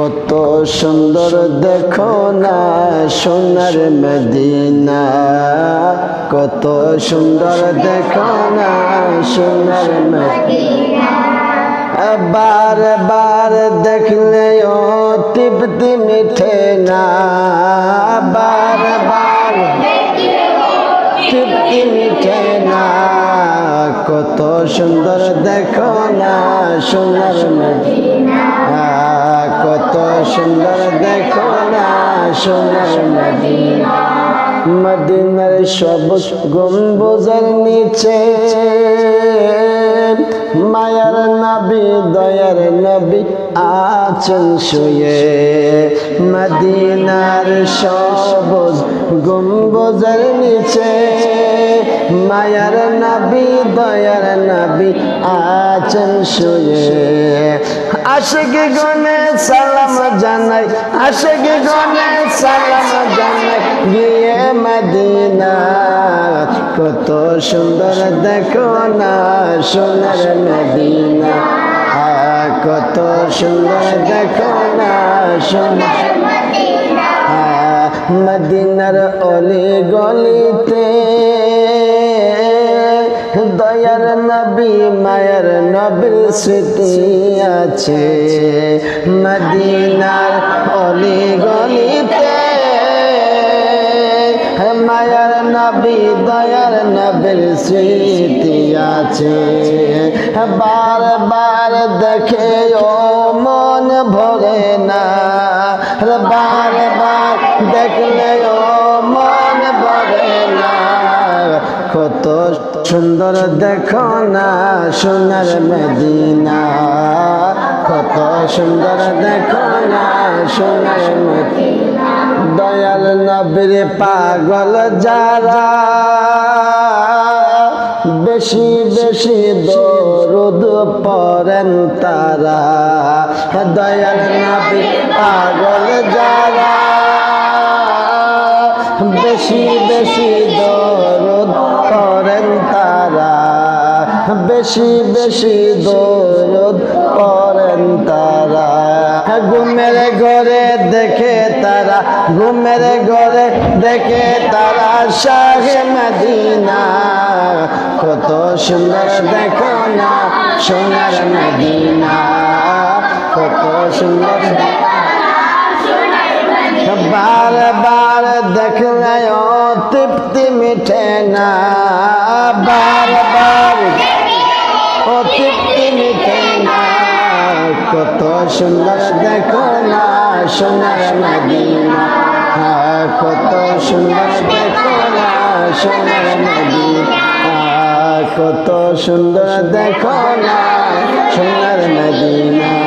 কত সুন্দর দেখো না সোনার মদিনা। কত সুন্দর দেখো না সোনার মদিনা। বার বার দেখলে ও তৃপ্তি মিঠে না। কত সুন্দর দেখো না সোনার মদিনা। কত সুন্দর দেখো না সোনার মদিনা। মদিনার সবুজ গম্বুজের নিচে মায়ার নবী, দয়ার নবী আছেন শুয়ে। মদিনার সবুজ গম্বুজের নিচে মায়ার নবী দয়ার নবী আছেন শুয়ে। আশেকে গনে সালাম জানাই আশেকে গনে সালাম জানাই গিয়ে মদিনা। কত সুন্দর দেখো না সোনার মদিনা। কত সুন্দর দেখো না সোনার আহ, মদিনার অলি গলিতে। দয়ার নবী, মায়ের নবীর স্মৃতি আছে। মদিনার অলি গলিতে। মায়ার নবী, দয়ার নবীর স্মৃতি আছে। বার বার দেখে ও মন ভরে না। বার দেখলে মন ভরে না। কত সুন্দর দেখো না সোনার মদিনা। কত সুন্দর দেখো না সোনার মদিনা। দয়াল নবীর পাগল যারা, বেশি বেশি দরুদ পড়েন তারা। দয়াল নবীর পাগল যারা বেশি বেশি দরদ করেন তারা। বেশি বেশি দরদ করেন তারা। ঘুমের ঘরে দেখে তারা, ঘুমের ঘরে দেখে তারা শাহে মদিনা। কত সুন্দর দেখো না সোনার মদিনা। কত সুন্দর বার বার দেখলে ও তৃপ্তি মিঠে না। বার বার ও তৃপ্তি মিঠে না। কত সুন্দর দেখো না, সোনার মদিনা। কত সুন্দর দেখো না, সোনার মদিনা। কত সুন্দর দেখো না, সোনার মদিনা।